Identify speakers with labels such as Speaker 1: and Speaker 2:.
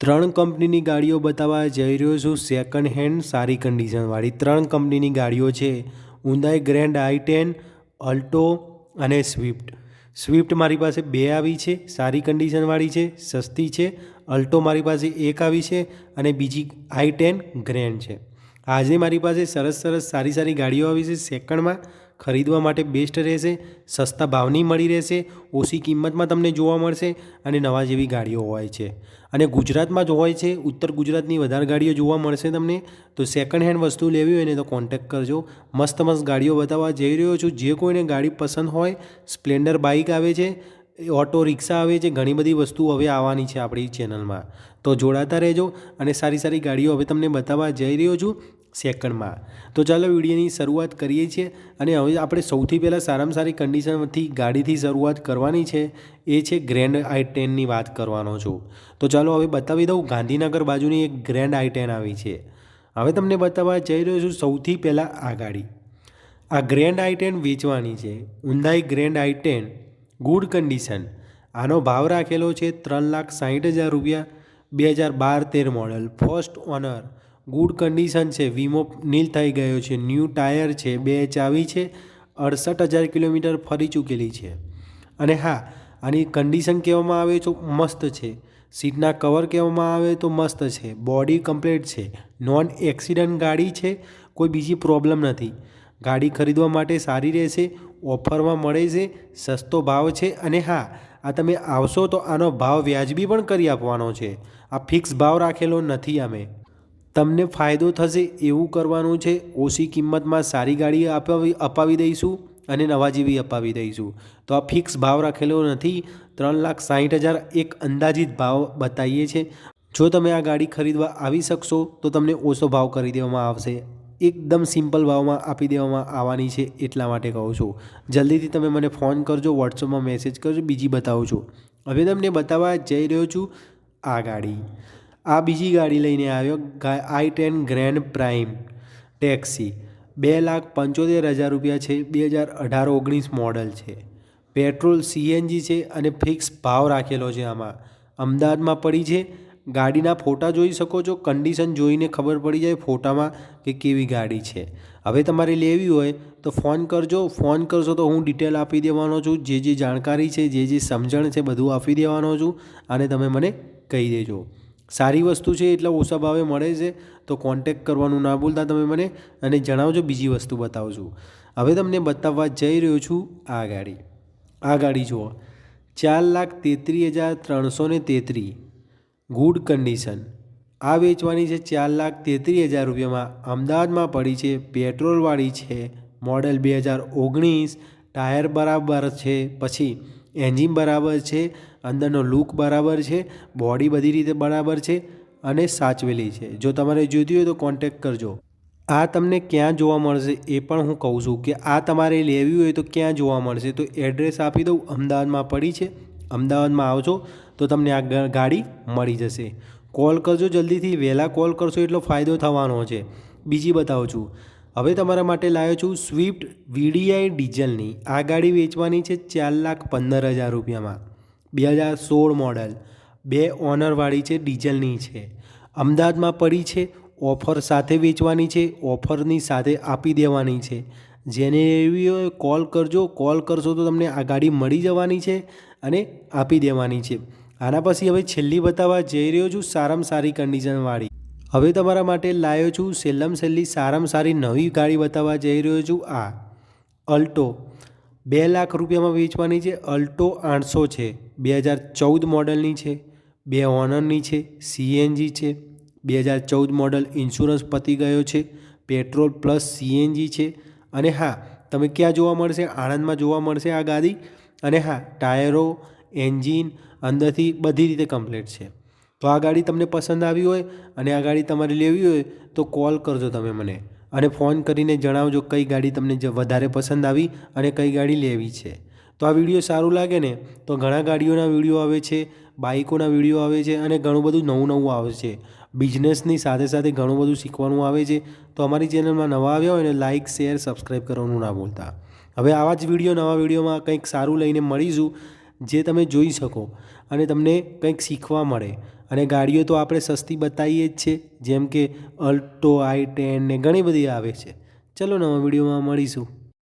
Speaker 1: ત્રણ કંપનીની ગાડીઓ બતાવવા જઈ રહ્યો છું. સેકન્ડ હેન્ડ સારી કન્ડિશનવાળી ત્રણ કંપનીની ગાડીઓ છે. Hyundai grand i ten Alto અને સ્વિફ્ટ સ્વિફ્ટ મારી પાસે બે આવી છે, સારી કન્ડિશનવાળી છે, સસ્તી છે. અલ્ટો મારી પાસે એક આવી છે અને બીજી આઈ ટેન ગ્રેન્ડ છે. આજે મારી પાસે સરસ સરસ સારી સારી ગાડીઓ આવી છે સેકન્ડમાં. ખરીદવા માટે બેસ્ટ રહેશે, સસ્તા ભાવની મળી રહેશે, ઓછી કિંમતમાં તમને જોવા મળશે અને નવા જેવી ગાડીઓ હોય છે. અને ગુજરાતમાં જ હોય છે, ઉત્તર ગુજરાતની વધારે ગાડીઓ જોવા મળશે તમને. તો સેકન્ડ હેન્ડ વસ્તુ લેવી હોય ને તો કોન્ટેક કરજો. મસ્ત મસ્ત ગાડીઓ બતાવવા જઈ રહ્યો છું. જે કોઈને ગાડી પસંદ હોય, સ્પ્લેન્ડર બાઇક આવે છે ઓટો રિક્ષા આવે છે, ઘણી બધી વસ્તુ હવે આવવાની છે આપણી ચેનલમાં તો જોડાતા રહેજો અને સારી સારી ગાડીઓ હવે તમને બતાવવા જઈ રહ્યો છું. સેકન્ડમાં. તો ચાલો વિડીયોની શરૂઆત કરીએ છીએ અને હવે આપણે સૌથી પહેલાં સારામાં સારી કન્ડિશનથી ગાડીથી શરૂઆત કરવાની છે. એ છે ગ્રેન્ડ આઈ ટેનની વાત કરવાનો છું. તો ચાલો હવે બતાવી દઉં ગાંધીનગર બાજુની એક ગ્રેન્ડ આઈ ટેન આવી છે. હવે તમને બતાવવા જઈ રહ્યો છું સૌથી પહેલાં આ ગાડી. આ ગ્રેન્ડ આઈ ટેન વેચવાની છે. Hyundai grand i ten good condition આનો ભાવ રાખેલો છે ત્રણ લાખ સાહીઠ હજાર રૂપિયા, બે હજાર બાર તેર model first owner good condition છે. વીમો નીલ થઈ ગયો છે. ન્યૂ ટાયર છે. બે ચાવી છે. અડસઠ હજાર કિલોમીટર ફરી ચૂકેલી છે. અને હા, આની કન્ડિશન કહેવામાં આવે તો મસ્ત છે. સીટના કવર કહેવામાં આવે તો મસ્ત છે. બોડી કમ્પ્લીટ છે. નોન એક્સિડન્ટ ગાડી છે. કોઈ બીજી પ્રોબ્લેમ નથી. ગાડી ખરીદવા માટે સારી રહેશે. ઓફરમાં મળે છે. સસ્તો ભાવ છે. અને હા, આ તમે આવશો તો આનો ભાવ વ્યાજબી પણ કરી આપવાનો છે. આ ફિક્સ ભાવ રાખેલો નથી અમે. તમને ફાયદો થશે એવું કરવાનું છે. ઓછી કિંમતમાં સારી ગાડી અપાવી અપાવી દઈશું અને નવા જેવી અપાવી દઈશું. તો આ ફિક્સ ભાવ રાખેલો નથી. ત્રણ લાખ સાહીઠ હજાર એક અંદાજિત ભાવ બતાવીએ છીએ જો તમે આ ગાડી ખરીદવા આવી શકશો, તો તમને ઓછો ભાવ કરી દેવામાં આવશે. એકદમ સિમ્પલ ભાવમાં આપી દેવામાં આવવાની છે એટલા માટે કહું છું. જલ્દીથી તમે મને ફોન કરજો, વોટ્સઅપમાં મેસેજ કરજો, બીજી બતાવું છું. હવે તમને બતાવવા જઈ રહ્યો છું આ ગાડી. આ બીજી ગાડી લઈને આવ્યો i ten grand prime taxi. બે લાખ પંચોતેર હજાર રૂપિયા છે, બે હજાર અઢાર ઓગણીસ મોડલ છે. પેટ્રોલ સીએનજી છે અને ફિક્સ ભાવ રાખેલો છે આમાં. અમદાવાદમાં પડી છે. ગાડીના ફોટા જોઈ શકો છો. કન્ડિશન જોઈને ખબર પડી જાય ફોટામાં કે કેવી ગાડી છે. હવે તમારે લેવી હોય તો ફોન કરજો. ફોન કરશો તો હું ડિટેલ આપી દેવાનો છું. જે જે જાણકારી છે, જે જે સમજણ છે બધું આપી દેવાનો છું અને તમે મને કહી દેજો. સારી વસ્તુ છે એટલા ઓછા ભાવે મળે છે, તો કોન્ટેક કરવાનું ના ભૂલતા તમે મને અને જણાવજો બીજી વસ્તુ બતાવજો હવે તમને બતાવવા જઈ રહ્યો છું આ ગાડી. આ ગાડી જુઓ. ચાર લાખ તેત્રીસ હજાર ત્રણસો ને તેત્રીસ ગુડ કન્ડિશન આ વેચવાની છે ચાર લાખ તેત્રીસ હજાર રૂપિયામાં. અમદાવાદમાં પડી છે, પેટ્રોલવાળી છે મોડલ બે હજાર ઓગણીસ, ટાયર બરાબર છે, પછી એન્જિન બરાબર છે અંદરનો લુક બરાબર છે બોડી બધી રીતે બરાબર છે અને સાચવેલી છે. જો તમારે જોઈતી હોય તો કોન્ટેક કરજો. આ તમને ક્યાં જોવા મળશે એ પણ હું કહું છું કે આ તમારે લેવી હોય તો ક્યાં જોવા મળશે. તો એડ્રેસ આપી દઉં, અમદાવાદમાં પડી છે. અમદાવાદમાં આવજો તો તમને આ ગાડી મળી જશે. કોલ કરજો જલ્દીથી, વહેલા કોલ કરશો એટલો ફાયદો થવાનો છે. બીજી બતાવું છું. હવે તમારા માટે લાવ્યો છું સ્વિફ્ટ વીડીઆઈ ડીઝલની આ ગાડી વેચવાની છે ચાર લાખ પંદર હજાર રૂપિયામાં. બે હજાર સોળ મોડલ. બે ઓનરવાળી છે, ડીઝલની છે. અમદાવાદમાં પડી છે, ઓફર સાથે વેચવાની છે, ઓફરની સાથે આપી દેવાની છે. જેને એવી હોય કોલ કરજો, કોલ કરશો તો તમને આ ગાડી મળી જવાની છે અને આપી દેવાની છે. આના પછી હવે છેલ્લી બતાવવા જઈ રહ્યો છું, સારામાં સારી કન્ડિશનવાળી હવે તમારા માટે લાવ્યો છું સેલ્લમ સેલ્લી સારામાં સારી નવી ગાડી બતાવવા જઈ રહ્યો છું, આ. અલ્ટો. બે લાખ રૂપિયામાં વેચવાની છે, અલ્ટો આઠસો છે, બે હજાર ચૌદ મોડલની છે, બે ઓનરની છે, સીએનજી છે, બે હજાર ચૌદ મોડલ ઇન્સ્યોરન્સ પતી ગયો છે, પેટ્રોલ પ્લસ સીએનજી છે, અને હા, તમે ક્યાં જોવા મળશે? આણંદમાં જોવા મળશે આ ગાડી, અને હા, ટાયરો, એન્જિન, અંદરથી બધી રીતે કમ્પ્લીટ છે. તો આ ગાડી તમને પસંદ આવી હોય અને આ ગાડી તમારે લેવી હોય તો કોલ કરજો તમે મને. અને ફોન કરીને જણાવજો કઈ ગાડી તમને વધારે પસંદ આવી અને કઈ ગાડી લેવી છે. તો આ વીડિયો સારું લાગે ને, તો ઘણા ગાડીઓના વીડિયો આવે છે, બાઇકોના વીડિયો આવે છે અને ઘણું બધું નવું નવું આવે છે. બિઝનેસની સાથે સાથે ઘણું બધું શીખવાનું આવે છે. તો અમારી ચેનલમાં નવા આવ્યા હોય ને, લાઇક, શેર સબસ્ક્રાઈબ કરવાનું ના ભૂલતા. હવે આવા જ વીડિયો નવા વિડીયોમાં કંઈક સારું લઈને મળીશું, જે તમે જોઈ શકો. અને તમને કંઈક શીખવા મળે. અને ગાડીઓ તો આપણે સસ્તી બતાવીએ જ છે, જેમ કે અલ્ટો આઈ ટેન ને ઘણી બધી આવે છે. ચલો નવા વિડીયોમાં મળીશું.